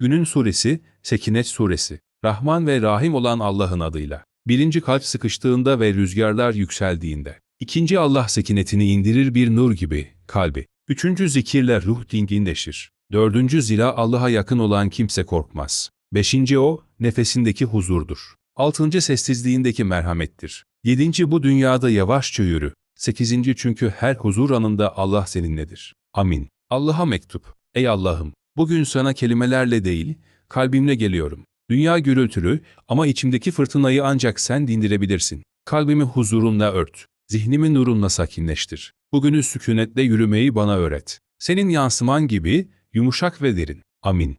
Günün suresi, Sekinet suresi. Rahman ve Rahim olan Allah'ın adıyla. Birinci kalp sıkıştığında ve rüzgarlar yükseldiğinde. İkinci Allah sekinetini indirir bir nur gibi, kalbi. Üçüncü zikirle ruh dinginleşir. Dördüncü zira Allah'a yakın olan kimse korkmaz. Beşinci o, nefesindeki huzurdur. Altıncı sessizliğindeki merhamettir. Yedinci bu dünyada yavaşça yürü. Sekizinci çünkü her huzur anında Allah seninledir. Amin. Allah'a mektup. Ey Allah'ım, bugün sana kelimelerle değil, kalbimle geliyorum. Dünya gürültülü ama içimdeki fırtınayı ancak sen dindirebilirsin. Kalbimi huzurunla ört, zihnimi nurunla sakinleştir. Bugünü sükunetle yürümeyi bana öğret. Senin yansıman gibi yumuşak ve derin. Amin.